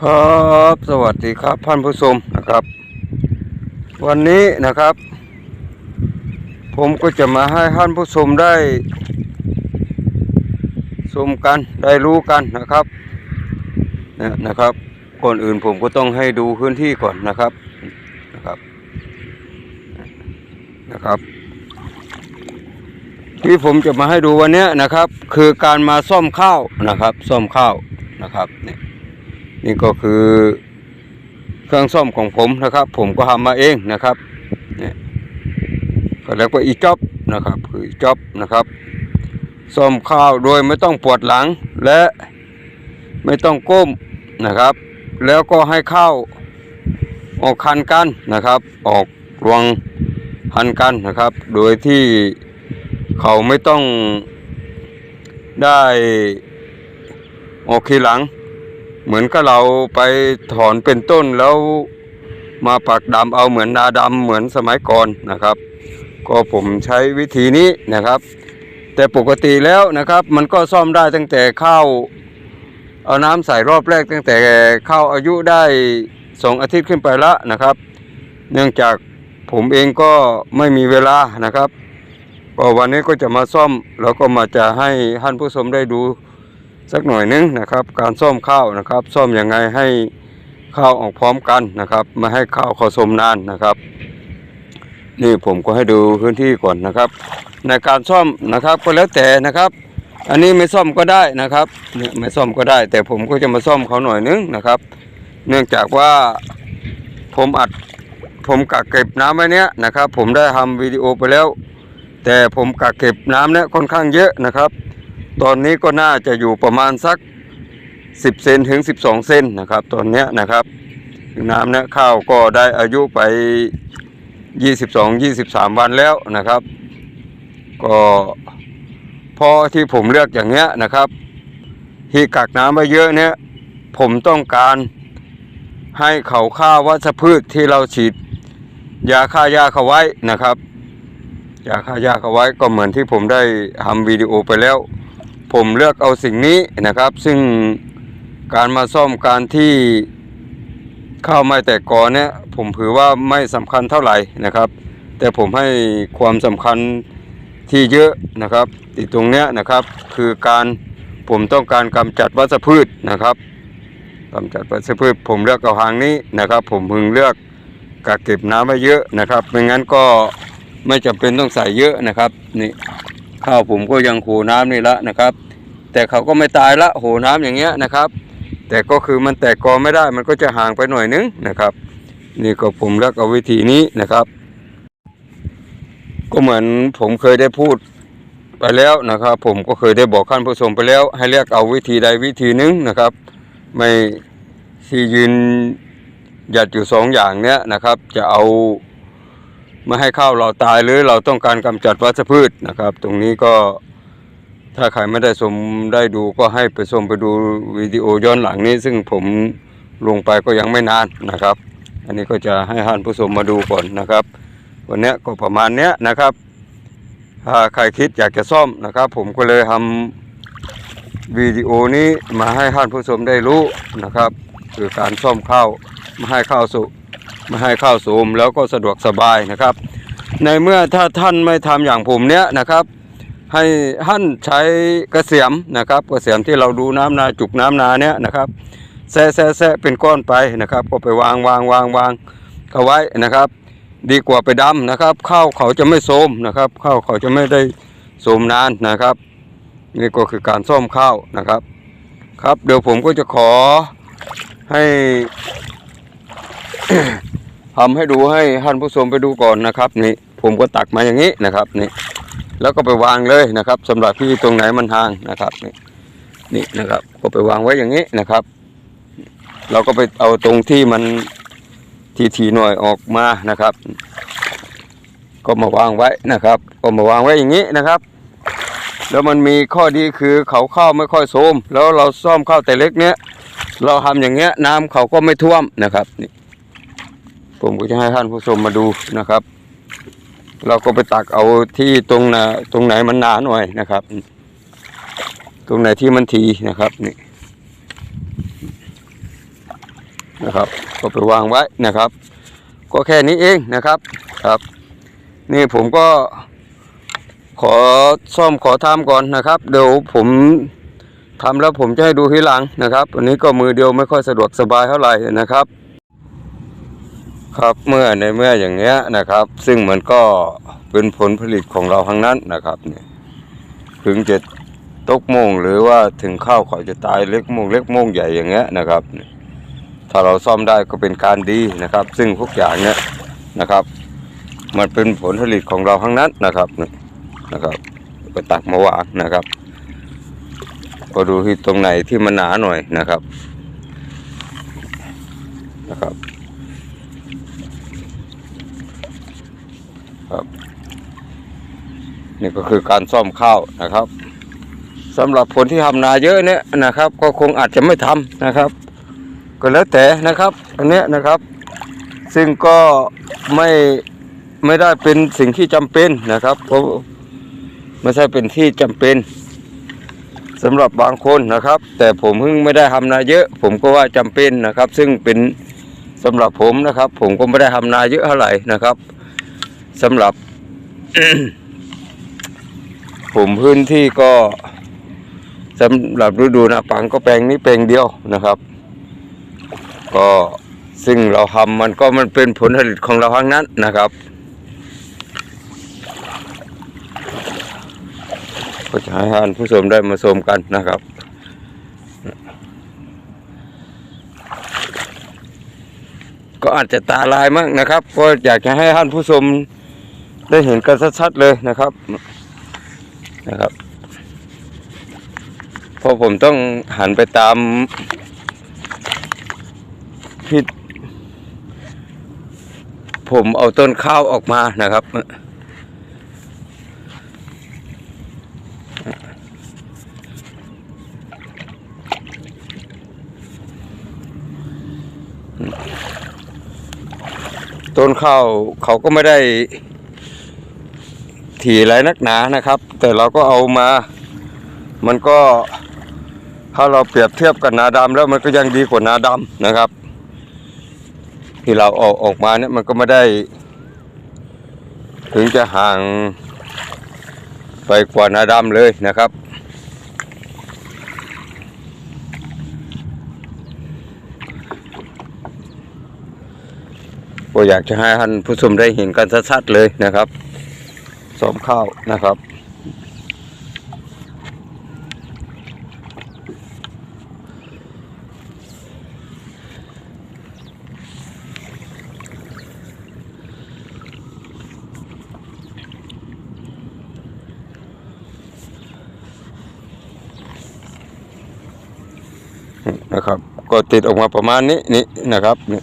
ครับ สวัสดีครับท่านผู้ชมนะครับ วันนี้นะครับ ผมก็จะมาให้ท่านผู้ชมได้ชมกันได้รู้กันนะครับนะนะครับ ก่อนอื่นผมก็ต้องให้ดูพื้นที่ก่อนนะครับนะครับนะครับ ที่ผมจะมาให้ดูวันนี้นะครับ คือการมาซ่อมข้าวนะครับ ซ่อมข้าวนะครับเนี่ย นี่ก็คือเครื่องซ่อมของผมนะครับ ผมก็ทำมาเองนะครับเนี่ยก็แล้วก็อีจ็อบนะครับคืออีจ็อบนะครับซ่อมข้าวโดยไม่ต้องปวดหลังและไม่ต้องก้มนะครับ แล้วก็ให้ข้าวออกคันกันนะครับ ออกรวงพันกันนะครับ โดยที่เขาไม่ต้องได้ออกทีหลัง เหมือนกับเราไปถอนเป็นต้นแล้วมาปักดำเอาเหมือนนาดำเหมือนสมัยก่อนนะครับ ก็ผมใช้วิธีนี้นะครับ แต่ปกติแล้วนะครับ มันก็ซ่อมได้ตั้งแต่ข้าวเอาน้ำใส่รอบแรกตั้งแต่ข้าวอายุได้สองอาทิตย์ขึ้นไปล้วนะครับ เนื่องจากผมเองก็ไม่มีเวลานะครับก็วันนี้ก็จะมาซ่อมแล้วก็มาจะให้ท่านผู้ชมได้ดู สักหน่อยนึงนะครับ การซ่อมข้าวนะครับ ซ่อมยังไงให้ข้าวออกพร้อมกันนะครับไม่ให้ข้าวเขาสมนานนะครับ นี่ผมก็ให้ดูพื้นที่ก่อนนะครับ ในการซ่อมนะครับก็แล้วแต่นะครับ อันนี้ไม่ซ่อมก็ได้นะครับเนี่ยไม่ซ่อมก็ได้ แต่ผมก็จะมาซ่อมเขาหน่อยนึงนะครับ เนื่องจากว่าผมอัดผมกักเก็บน้ำไว้เนี้ยนะครับ ผมได้ทำวิดีโอไปแล้ว แต่ผมกักเก็บน้ำเนี้ยค่อนข้างเยอะนะครับ ตอนนี้ก็น่าจะอยู่ประมาณสัก 10 เซนถึง 12 เซนนะครับ ตอนนี้นะครับน้ำเนี้ยข้าวก็ได้อายุไป 22 23 วันแล้วนะครับ ก็พอที่ผมเลือกอย่างเงี้ยนะครับที่กักน้ำไว้เยอะเนี้ยผมต้องการให้เขาฆ่าวัชพืชที่เราฉีดยาฆ่าหญ้าเขาไว้นะครับยาฆ่าหญ้าเขาไว้ก็เหมือนที่ผมได้ทำวิดีโอไปแล้ว ผมเลือกเอาสิ่งนี้นะครับ ซึ่งการมาซ่อมการที่เข้าไม่แต่ก่อนเนี่ยผมถือว่าไม่สำคัญเท่าไหร่นะครับ แต่ผมให้ความสำคัญที่เยอะนะครับติดตรงเนี้ยนะครับ คือการผมต้องการกำจัดวัชพืชนะครับกำจัดวัชพืช ผมเลือกเอาทางนี้นะครับ ผมพึงเลือกกักเก็บน้ำไว้เยอะนะครับไม่งั้นก็ไม่จำเป็นต้องใส่เยอะนะครับนี่ข้าวผมก็ยังโหน้ำนี่ละนะครับ แต่เขาก็ไม่ตายละโหน้ำอย่างเงี้ยนะครับ แต่ก็คือมันแตกกอไม่ได้มันก็จะห่างไปหน่อยนึงนะครับ นี่ก็ผมเลือกเอาวิธีนี้นะครับ ก็เหมือนผมเคยได้พูดไปแล้วนะครับ ผมก็เคยได้บอกขั้นผู้ชมไปแล้ว ให้เลือกเอาวิธีใดวิธีหนึงนะครับ ไม่ที่ยืนหยัดอยู่สองอย่างเนี้ยนะครับ จะเอาไม่ให้ข้าวเราตายหรือเราต้องการกำจัดวัชพืชนะครับ ตรงนี้ก็ ถ้าใครไม่ได้ชมได้ดูก็ให้ไปชมไปดูวิดีโอย้อนหลังนี้ ซึ่งผมลงไปก็ยังไม่นานนะครับ อันนี้ก็จะให้ท่านผู้ชมมาดูก่อนนะครับ วันนี้ก็ประมาณเนี้ยนะครับ ถ้าใครคิดอยากจะซ่อมนะครับ ผมก็เลยทำวิดีโอนี้มาให้ท่านผู้ชมได้รู้นะครับ คือการซ่อมข้าวมาให้ข้าวสุไม่ให้ข้าวสูมแล้วก็สะดวกสบายนะครับ ในเมื่อถ้าท่านไม่ทำอย่างผมเนี้ยนะครับ ให้ท่านใช้กระเสียมนะครับกระเสียมที่เราดูน้ำนาจุกน้ำนาเนี้ยนะครับแซะแซะแซะเป็นก้อนไปนะครับ ก็ไปวางวางวางวางเอาไว้นะครับ ดีกว่าไปดำนะครับ ข้าวเขาจะไม่โทมนะครับ ข้าวเขาจะไม่ได้โทมนานนะครับ นี่ก็คือการซ่อมข้าวนะครับ ครับเดี๋ยวผมก็จะขอให้ทำให้ดูให้ท่านผู้ชมไปดูก่อนนะครับ นี่ผมก็ตักมาอย่างนี้นะครับนี่ แล้วก็ไปวางเลยนะครับสำหรับที่ตรงไหนมันห่างนะครับนี่นี่นะครับ ก็ไปวางไว้อย่างนี้นะครับ เราก็ไปเอาตรงที่มันทีๆหน่อยออกมานะครับ ก็มาวางไว้นะครับ ก็มาวางไว้อย่างนี้นะครับ แล้วมันมีข้อดีคือเขาเข้าไม่ค่อยโทมแล้วเราซ่อมเข้าแต่เล็กเนี้ยเราทำอย่างเงี้ยน้ำเขาก็ไม่ท่วมนะครับนี่ผมก็จะให้ท่านผู้ชมมาดูนะครับ เราก็ไปตักเอาที่ตรงนาตรงไหนมันหนาหน่อยนะครับ ตรงไหนที่มันทีนะครับนี่นะครับ ก็ไปวางไว้นะครับ ก็แค่นี้เองนะครับครับ นี่ผมก็ขอซ่อมขอทำก่อนนะครับ เดี๋ยวผมทำแล้วผมจะให้ดูทีหลังนะครับอันนี้ก็มือเดียวไม่ค่อยสะดวกสบายเท่าไหร่นะครับ ครับเมื่อในเมื่ออย่างเนี้ยนะครับ ซึ่งมันก็เป็นผลผลิตของเราทั้งนั้นนะครับเนี่ยถึงจะตกโมงหรือว่าถึงข้าวเขาจะตายเล็กโมงเล็กโมงใหญ่อย่างเงี้ยนะครับ ถ้าเราซ่อมได้ก็เป็นการดีนะครับ ซึ่งทุกอย่างเนี้ยนะครับ มันเป็นผลผลิตของเราทั้งนั้นนะครับนี่นะครับไปตักมาวางนะครับ ก็ดูที่ตรงไหนที่มันหนาหน่อยนะครับนะครับ นี่ก็คือการซ่อมข้าวนะครับสำหรับคนที่ทำนาเยอะเนี่ยนะครับ ก็คงอาจจะไม่ทำนะครับ ก็แล้วแต่นะครับ อันเนี้ยนะครับ ซึ่งก็ไม่ไม่ได้เป็นสิ่งที่จำเป็นนะครับเพราะไม่ใช่เป็นที่จำเป็นสำหรับบางคนนะครับ แต่ผมเพิ่งไม่ได้ทำนาเยอะ ผมก็ว่าจำเป็นนะครับ ซึ่งเป็นสำหรับผมนะครับ ผมก็ไม่ได้ทำนาเยอะเท่าไหร่นะครับสำหรับ ผมพื้นที่ก็สำหรับฤดูนาปังก็แปลงนี้แปลงเดียวนะครับ ก็ซึ่งเราทำมันก็มันเป็นผลผลิตของเราทั้งนั้นนะครับ ก็จะให้ท่านผู้ชมได้มาชมกันนะครับก็อาจจะตาลายมากนะครับ ก็อยากจะให้ท่านผู้ชมได้เห็นกันชัดๆเลยนะครับ นะครับเพราะผมต้องหันไปตามที่ผมเอาต้นข้าวออกมานะครับ ต้นข้าวเขาก็ไม่ได้ ถี่ไรนักหนานะครับ แต่เราก็เอามา มันก็ถ้าเราเปรียบเทียบกับนาดำแล้วมันก็ยังดีกว่านาดำนะครับ ที่เราออกออกมาเนี่ยมันก็ไม่ได้ ถึงจะห่างไปกว่านาดำเลยนะครับ ก็อยากจะให้ท่านผู้ชมได้เห็นกันชัดๆเลยนะครับ ซ้อมข้าวนะครับ นะครับ ก็ติดออกมาประมาณนี้นี่นะครับนี่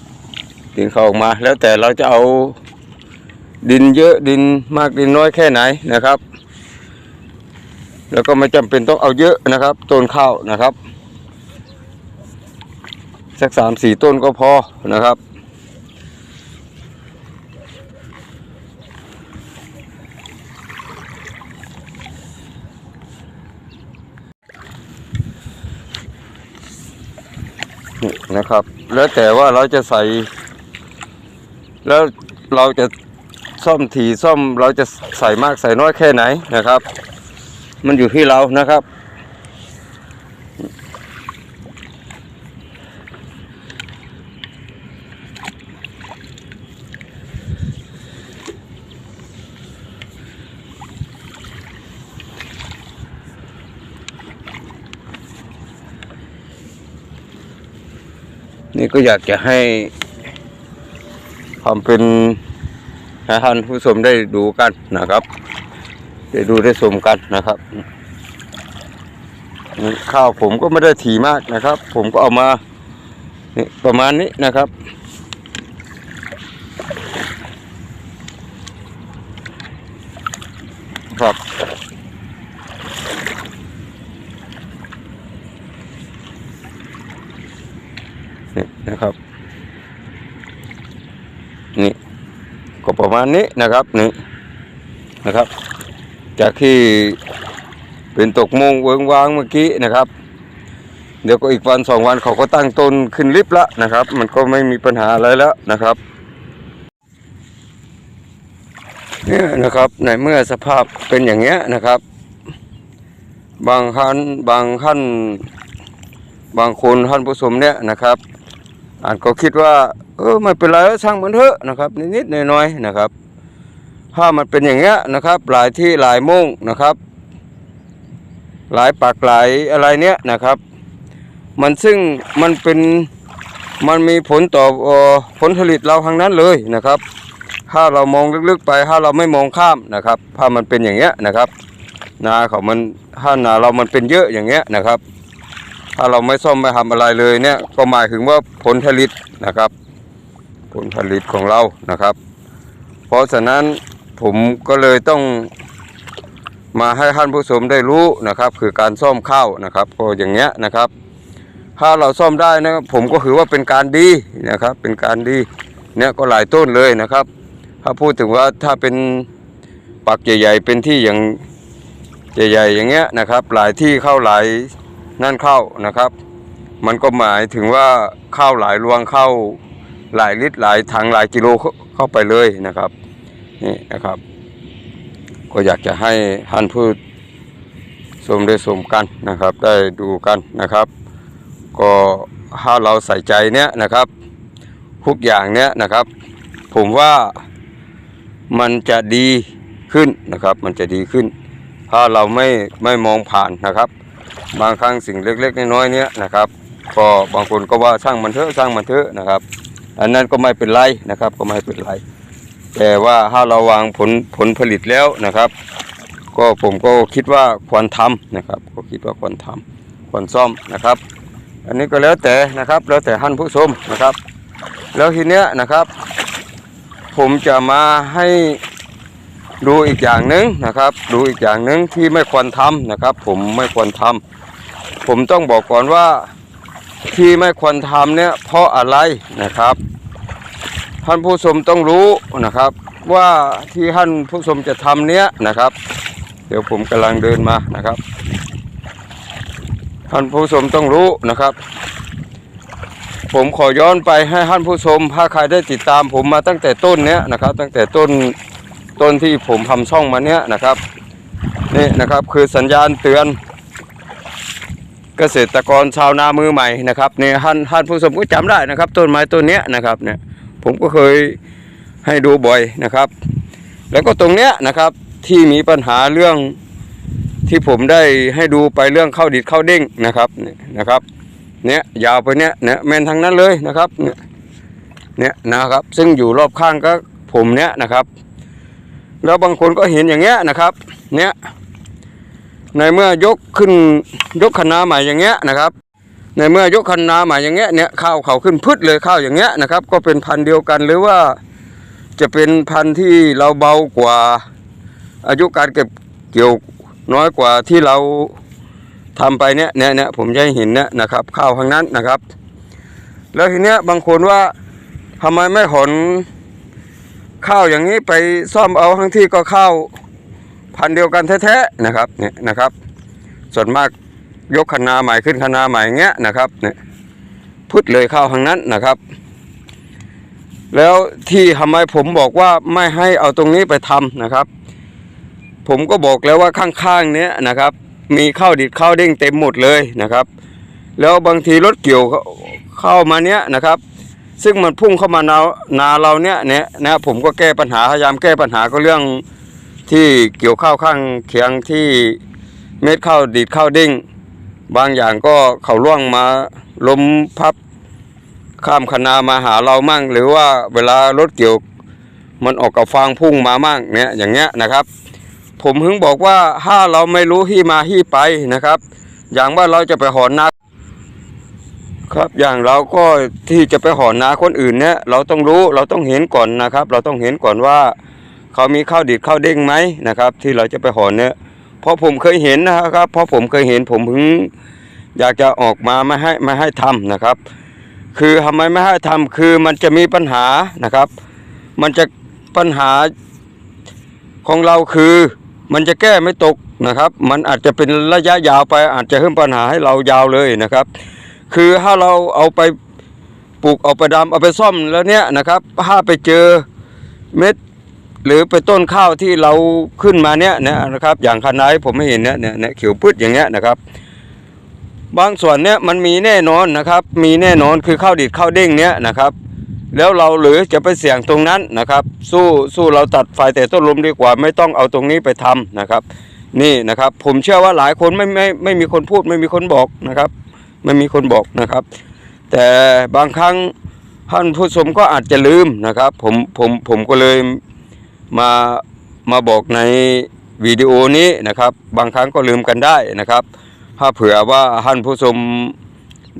ดินเข้าออกมาแล้วแต่เราจะเอา ดินเยอะดินมากดินน้อยแค่ไหนนะครับ แล้วก็ไม่จำเป็นต้องเอาเยอะนะครับต้นข้าวนะครับสักสามสี่ต้นก็พอนะครับนี่นะครับ แล้วแต่ว่าเราจะใส่ แล้วเราจะ ซ่อมถี่ซ่อมเราจะใส่มากใส่น้อยแค่ไหนนะครับ มันอยู่ที่เรานะครับ นี่ก็อยากจะให้ความเป็น ให้ท่านผู้ชมได้ดูกันนะครับ ได้ดูได้ชมกันนะครับ ข้าวผมก็ไม่ได้ถี่มากนะครับ ผมก็เอามาประมาณนี้นะครับครับนี่นะครับ นี่ ประมาณนี้นะครับนี่นะครับ จากที่เป็นตกมงเวิงวางเมื่อกี้นะครับ เดี๋ยวก็อีกวันสองวันเขาก็ตั้งต้นขึ้นลิฟต์ละนะครับ มันก็ไม่มีปัญหาอะไรแล้วนะครับเนี่ยนะครับในเมื่อสภาพเป็นอย่างเงี้ยนะครับ บางคันบางขั้นบางคนท่านผู้ชมเนี่ยนะครับ อาจก็คิดว่าเออไม่เป็นไรแล้วช่างมันเถอะนะครับ นิดๆหน่อยๆนะครับ ถ้ามันเป็นอย่างเงี้ยนะครับ หลายที่หลายโมงนะครับ หลายปากหลายอะไรเนี้ยนะครับ มันซึ่งมันเป็นมันมีผลต่อเอ่อผลผลิตเราทางนั้นเลยนะครับ ถ้าเรามองลึกๆไปถ้าเราไม่มองข้ามนะครับ ถ้ามันเป็นอย่างเงี้ยนะครับ นาเขามันถ้านาเรามันเป็นเยอะอย่างเงี้ยนะครับ ถ้าเราไม่ซ่อมไม่ทำอะไรเลยเนี่ยก็หมายถึงว่าผลผลิตนะครับ ผลผลิตของเรานะครับ เพราะฉะนั้นผมก็เลยต้องมาให้ท่านผู้ชมได้รู้นะครับ คือการซ่อมข้าวนะครับก็อย่างเงี้ยนะครับ ถ้าเราซ่อมได้นะครับผมก็ถือว่าเป็นการดีนะครับ เป็นการดีเนี่ยก็หลายต้นเลยนะครับ ถ้าพูดถึงว่าถ้าเป็นปักใหญ่ ๆ เป็นที่อย่างใหญ่ๆอย่างเงี้ยนะครับ หลายที่เข้าหลาย นั่นเข้านะครับ มันก็หมายถึงว่าเข้าหลายรวงเข้าหลายลิตรหลายถังหลายกิโลเข้าไปเลยนะครับนี่นะครับ ก็อยากจะให้ท่านผู้ชมได้ชมกันนะครับ ได้ดูกันนะครับ ก็ถ้าเราใส่ใจเนี้ยนะครับทุกอย่างเนี้ยนะครับ ผมว่ามันจะดีขึ้นนะครับ มันจะดีขึ้น ถ้าเราไม่ไม่มองผ่านนะครับ บางครั้งสิ่งเล็กๆน้อยๆเนี้ยนะครับ ก็บางคนก็ว่าช่างมันเถอะช่างมันเถอะนะครับ อันนั้นก็ไม่เป็นไรนะครับ ก็ไม่เป็นไร แต่ว่าถ้าเราวางผลผลผลิตแล้วนะครับ ก็ผมก็คิดว่าควรทำนะครับ ก็คิดว่าควรทำควรซ่อมนะครับ อันนี้ก็แล้วแต่นะครับ แล้วแต่ท่านผู้ชมนะครับ แล้วทีเนี้ยนะครับ ผมจะมาให้ ดูอีกอย่างหนึ่งนะครับ ดูอีกอย่างหนึ่งที่ไม่ควรทำนะครับ ผมไม่ควรทำผมต้องบอกก่อนว่าที่ไม่ควรทำเนี่ยเพราะอะไรนะครับท่านผู้ชมต้องรู้นะครับ ว่าที่ท่านผู้ชมจะทำเนี้ยนะครับ เดี๋ยวผมกำลังเดินมานะครับท่านผู้ชมต้องรู้นะครับ ผมขอย้อนไปให้ท่านผู้ชมถ้าใครได้ติดตามผมมาตั้งแต่ต้นเนี้ยนะครับ ตั้งแต่ต้น ต้นที่ผมทำช่องมาเนี้ยนะครับนี่นะครับคือสัญญาณเตือน เกษตรกรชาวนามือใหม่นะครับนี่ท่านท่านผู้ชมก็จำได้นะครับ ต้นไม้ต้นเนี้ยนะครับเนี่ยผมก็เคยให้ดูบ่อยนะครับ แล้วก็ตรงเนี้ยนะครับที่มีปัญหาเรื่องที่ผมได้ให้ดูไปเรื่องข้าวดิดข้าวเด้งนะครับเนี่ยนะครับเนี่ยยาวไปเนี่ยเนี่ยแมนทางนั้นเลยนะครับเนี่ยเนี่ยนะครับ ซึ่งอยู่รอบข้างก็ผมเนี่ยนะครับ แล้วบางคนก็เห็นอย่างเงี้ยนะครับ เนี่ยในเมื่อยกขึ้นยกคณะใหม่อย่างเงี้ยนะครับ ในเมื่อยกคณะใหม่อย่างเงี้ยเนี่ยข้าวเขาขึ้นพืชเลยข้าวอย่างเงี้ยนะครับ ก็เป็นพันธุ์เดียวกันหรือว่าจะเป็นพันธุ์ที่เราเบากว่า อายุการเก็บเกี่ยวน้อยกว่าที่เราทำไปเนี่ยเนี่ยเนี่ยผมจะให้เห็นเนี่ยนะครับ ข้าวข้างนั้นนะครับ แล้วทีเนี้ยบางคนว่าทำไมไม่ขน ข้าวอย่างนี้ไปซ่อมเอาทั้งที่ก็ข้าวพันเดียวกันแท้ๆนะครับเนี่ยนะครับ ส่วนมากยกคณาใหม่ขึ้นคณาใหม่เงี้ยนะครับเนี่ยพุดเลยข้าวข้างนั้นนะครับ แล้วที่ทำไมผมบอกว่าไม่ให้เอาตรงนี้ไปทำนะครับ ผมก็บอกแล้วว่าข้างๆเนี้ยนะครับ มีข้าวดิดข้าวเด้งเต็มหมดเลยนะครับ แล้วบางทีรถเกี่ยวเข้ามาเนี้ยนะครับ ซึ่งมันพุ่งเข้ามานานาเราเนี้ยเนี่ยนะผมก็แก้ปัญหาพยายามแก้ปัญหาก็เรื่องที่เกี่ยวข้าวข้างเคียงที่เม็ดข้าวดิดข้าวเด้ง บางอย่างก็เขาล่วงมาล้มพับข้ามคนามาหาเรามั่ง หรือว่าเวลารถเกี่ยวมันออกกับฟางพุ่งมามั่งเนี่ยอย่างเงี้ยนะครับ ผมถึงบอกว่าถ้าเราไม่รู้ที่มาที่ไปนะครับ อย่างว่าเราจะไปหอนนา ครับอย่างเราก็ที่จะไปหอนนาคนอื่นเนี่ยเราต้องรู้เราต้องเห็นก่อนนะครับ เราต้องเห็นก่อนว่า เขามีข้าวดิดข้าวเด้งไหมนะครับ ที่เราจะไปหอนเนี่ยเพราะผมเคยเห็นนะครับ เพราะผมเคยเห็นผมถึงอยากจะออกมาไม่ให้ไม่ให้ทำนะครับ คือทำไมไม่ให้ทำคือมันจะมีปัญหานะครับ มันจะปัญหาของเราคือมันจะแก้ไม่ตกนะครับ มันอาจจะเป็นระยะยาวไปอาจจะเพิ่มปัญหาให้เรายาวเลยนะครับ คือถ้าเราเอาไปปลูกเอาไปดำเอาไปซ่อมแล้วเนี่ยนะครับถ้าไปเจอเม็ดหรือไปต้นข้าวที่เราขึ้นมาเนี่ยนะครับ อย่างคันไนผมไม่เห็นเนี่ยเนี่ยเขียวพืชอย่างเงี้ยนะครับ บางส่วนเนี่ยมันมีแน่นอนนะครับ มีแน่นอนคือข้าวดิดข้าวเด้งเนี่ยนะครับ แล้วเราหรือจะไปเสี่ยงตรงนั้นนะครับ สู้สู้เราตัดไฟแต่ต้นลมดีกว่า ไม่ต้องเอาตรงนี้ไปทำนะครับ นี่นะครับ ผมเชื่อว่าหลายคนไม่ไม่ไม่มีคนพูดไม่มีคนบอกนะครับ ไม่มีคนบอกนะครับ แต่บางครั้งท่านผู้ชมก็อาจจะลืมนะครับ ผมผมผมก็เลยมามาบอกในวิดีโอนี้นะครับ บางครั้งก็ลืมกันได้นะครับ ถ้าเผื่อว่าท่านผู้ชม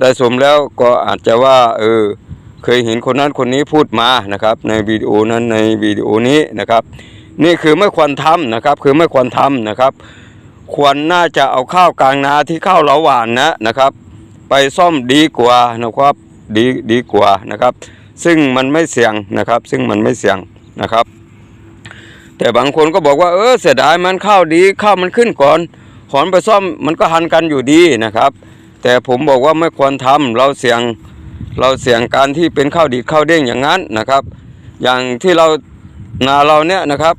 ได้ชมแล้วก็อาจจะว่าเออเคยเห็นคนนั้นคนนี้พูดมานะครับ ในวิดีโอนั้นในวิดีโอนี้นะครับ นี่คือไม่ควรทำนะครับ คือไม่ควรทำนะครับ ควรน่าจะเอาข้าวกลางนาที่ข้าวเราหวานนะนะครับ ไปซ่อมดีกว่านะครับดีดีกว่านะครับ ซึ่งมันไม่เสี่ยงนะครับ ซึ่งมันไม่เสี่ยงนะครับ แต่บางคนก็บอกว่าเออเสียดายมันข้าวดีข้าวมันขึ้นก่อนถอนไปซ่อมมันก็หันกันอยู่ดีนะครับ แต่ผมบอกว่าไม่ควรทำเราเสี่ยงเราเสี่ยงการที่เป็นข้าวดีข้าวเด้งอย่างนั้นนะครับ อย่างที่เรานาเราเนี่ยนะครับ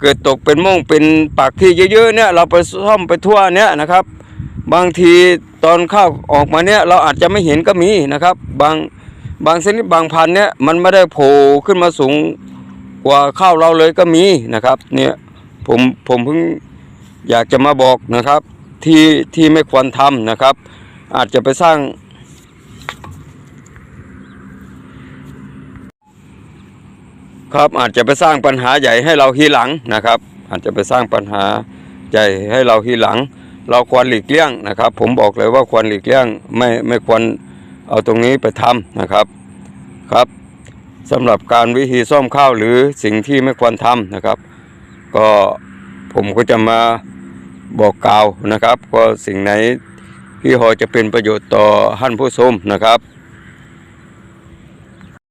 เกิดตกเป็นโม่งเป็นปากที่เยอะๆเนี่ยเราไปซ่อมไปทั่วเนี่ยนะครับ บางที ตอนข้าวออกมาเนี่ยเราอาจจะไม่เห็นก็มีนะครับ บางบางชนิดบางพันธุ์เนี่ยมันไม่ได้โผล่ขึ้นมาสูงกว่าข้าวเราเลยก็มีนะครับ เนี่ยผมผมเพิ่งอยากจะมาบอกนะครับที่ที่ไม่ควรทำนะครับ อาจจะไปสร้าง ครับอาจจะไปสร้างปัญหาใหญ่ให้เราทีหลังนะครับ อาจจะไปสร้างปัญหาใหญ่ให้เราทีหลัง เราควรหลีกเลี่ยงนะครับ ผมบอกเลยว่าควรหลีกเลี่ยงไม่ไม่ควรเอาตรงนี้ไปทำนะครับครับสำหรับการวิธีซ่อมข้าวหรือสิ่งที่ไม่ควรทำนะครับ ก็ผมก็จะมาบอกกล่าวนะครับ ก็สิ่งไหนที่หอจะเป็นประโยชน์ต่อท่านผู้ชมนะครับ